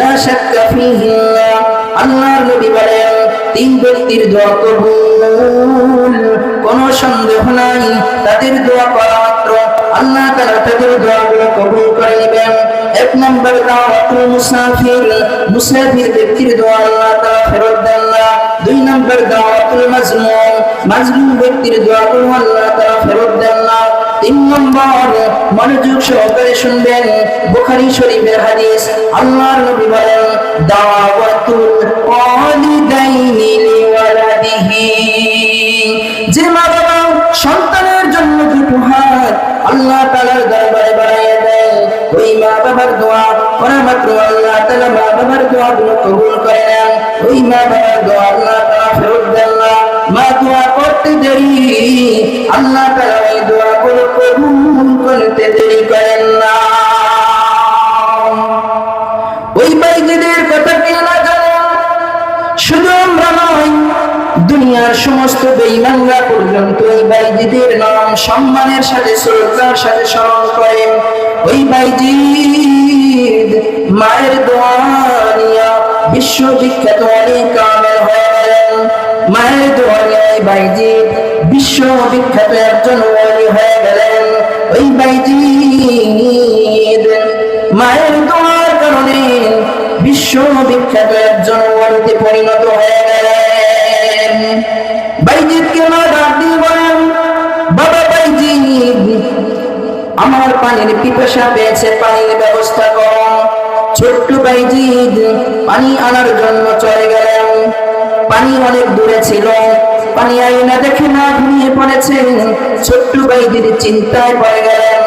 শাক্কা ফীহিন্না আল্লাহর নবী বলেন, তিন ব্যক্তির দোয়া কবুল। কোনো সন্দেহ নাই, তাদের দোয়া করা মাত্র। আল্লাহ তাআলা তাদের দোয়াগুলো কবুল করে নেবেন। এক নম্বর দাওয়াতুল মুসাফির। মুসাফির ব্যক্তির দোয়া আল্লাহ তাআলা ফেরত দেন না। দুই নম্বর দাওয়াতুল মাজলুম মাজলুম ব্যক্তির দোয়াগুলো আল্লাহ তাআলা ফেরত দেন না। তিন নম্বর, মনোযোগ সহকারে শুনবেন বুখারী শরীফের হাদিস। আল্লাহর নবী বলেন, দাওয়াতুল ওয়ালিদাইনি লিওয়ালাদিহি। যে মা বাবা সন্তানের জন্য দুটো আল্লাহ তাআলার দরবারে বাড়াইয়া দেয় ওই মা বাবার দোয়া করা মাত্র আল্লাহ তাআলা মা বাবার দোয়া গুলো কবুল করে নেন। ওই মা বাবার দোয়া আল্লাহ তাআলা ফেরত দেন না। মা দোয়া করতে দেরি, আল্লাহ তাআলা দুনিয়ার সমস্ত বেঈমানরা পর্যন্ত ওই বাইজিদের নাম সম্মানের সাথে, শ্রদ্ধার সাথে স্মরণ করেন। ওই বাইজিদ মায়ের দোয়া নিয়া বিশ্ববিখ্যাত অনেক কামেল হয়ে মায়ের দোয়া নিয়ে ওই বাইজিদ বিশ্ববিখ্যাত একজন ওলি হয়ে গেলেন। ওই বাইজিদ মায়ের দোয়ার কারণে বিশ্ববিখ্যাত একজন ওলিতে পরিণত হয়ে বাইজিদকে মা ডাক দিয়ে বলেন, বাবা আমার পানির পিপাসা পেয়েছে, পানির ব্যবস্থা ছোট্ট বাইজিদ পানি আনার জন্য চলে গেলেন। পানি অনেক দূরে ছিল, পানি আইনা দেখে না ঘুমিয়ে পড়েছে। ছোট্ট বাইজিদ চিন্তায় পড়ে গেলেন,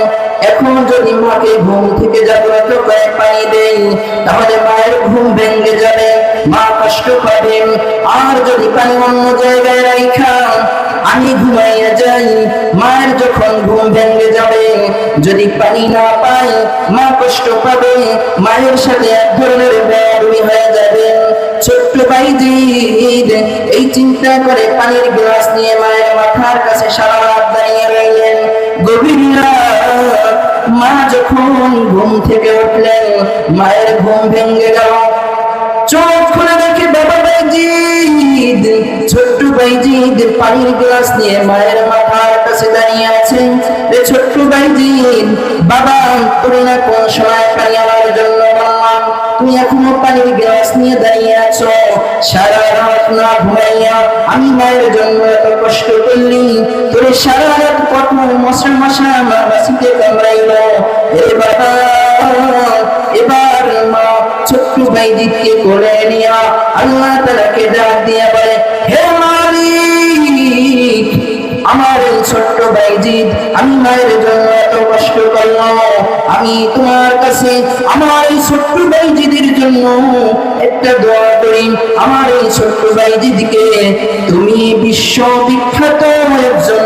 এখন যদি মাকে ঘুম থেকে জাগ্রত করে পানি দেই, তাহলে মায়ের ঘুম ভেঙে যাবে। মা কষ্ট পাবেন আর যদি পানি অন্য জায়গায় রাইখা, আমি ঘুমাইয়া যাই। মায়ের যখন ঘুম ভেঙে যাবে, যদি পানি না পাই, মা কষ্ট পাবে, মায়ের সাথে এক ধরনের ব্যায়ামি হয়ে যাবে। ছোট্ট বাইজিদ এই চিন্তা করে পানির গ্লাস নিয়ে মায়ের মাথার কাছে সারা রাত দাঁড়িয়ে রইলেন। গভীর মা যখন ঘুম থেকে উঠলেন, মায়ের ঘুম ভেঙে গেল। চোখ খুলে দেখে বাবা বাইজিদ, ছোট্ট বাইজিদ পানির গ্লাস নিয়ে মায়ের মাথার কাছে দাঁড়িয়ে আছে। রে ছোট্ট বাইজিদ, বাবা, তুমি না কোন সময় পানি আমার জন্য বললাম, তুমি এখনও পানির গ্লাস নিয়ে দাঁড়িয়ে আছো। সারা রাত না ঘুমাইয়া আমি মায়ের জন্য এত কষ্ট করলি। তোর সারা ছোট্ট বাইজিদকে কোলে নিয়া আল্লাহ তালাকে ডাক বলে, হে মালিক, আমার এই ছোট্ট আমি মায়ের জন্য এত কষ্ট করলাম। আমি তোমার কাছে আমার এই ছোট্ট জন্য একটা দোয়া করি। আমার এই ছোট্ট বাইজিদকে তুমি বিশ্ব বিখ্যাত একজন